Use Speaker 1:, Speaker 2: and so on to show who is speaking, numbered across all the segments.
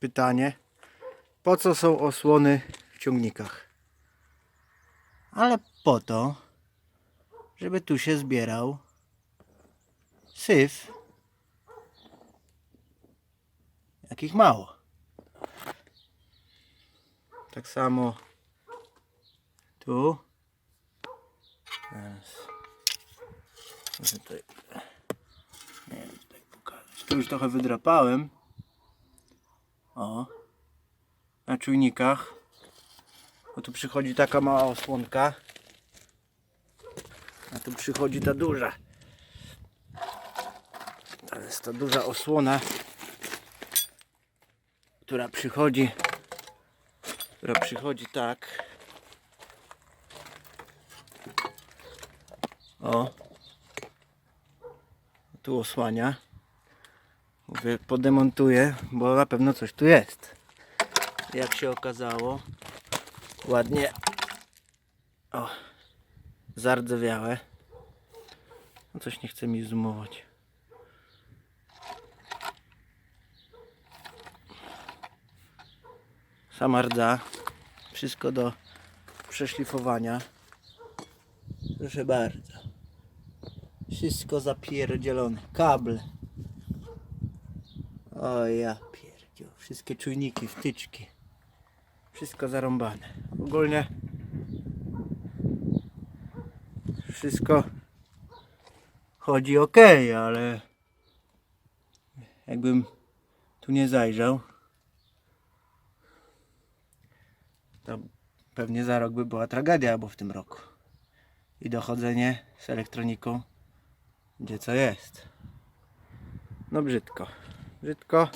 Speaker 1: pytanie, po co są osłony w ciągnikach? Ale po to, żeby tu się zbierał syf, jakich mało. Tak samo tu. Teraz. Może tutaj. Nie wiem, tutaj pokazać. Tu już trochę wydrapałem. O. Na czujnikach. Bo tu przychodzi taka mała osłonka. A tu przychodzi ta duża. To jest ta duża osłona, która przychodzi, która przychodzi tak. O. Tu osłania. Mówię, podemontuję, bo na pewno coś tu jest. Jak się okazało, ładnie o, zardzewiałe. No coś nie chce mi zoomować. Sama rdza. Wszystko do przeszlifowania. Proszę bardzo. Wszystko zapierdzielone. Kable. O ja pierdziu. Wszystkie czujniki, wtyczki. Wszystko zarąbane. Ogólnie wszystko chodzi ok, ale jakbym tu nie zajrzał, to pewnie za rok by była tragedia, albo w tym roku. I dochodzenie z elektroniką, gdzie co jest. No brzydko. Brzydko.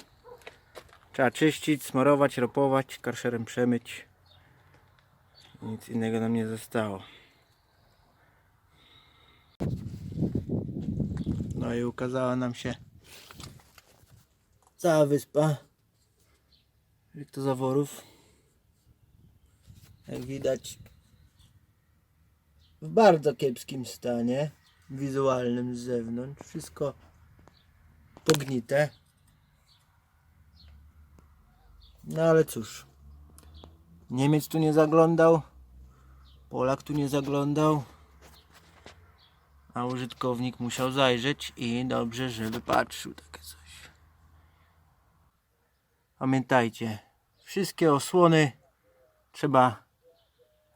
Speaker 1: Trzeba czyścić, smarować, ropować, karszerem przemyć. Nic innego nam nie zostało. No i ukazała nam się cała wyspa. Jak to zaworów. Jak widać w bardzo kiepskim stanie wizualnym z zewnątrz. Wszystko pognite. No ale cóż. Niemiec tu nie zaglądał. Polak tu nie zaglądał. A użytkownik musiał zajrzeć i dobrze, że wypatrzył takie coś. Pamiętajcie, wszystkie osłony trzeba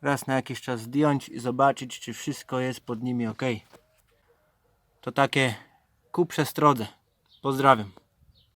Speaker 1: raz na jakiś czas zdjąć i zobaczyć, czy wszystko jest pod nimi ok. To takie ku przestrodze. Pozdrawiam.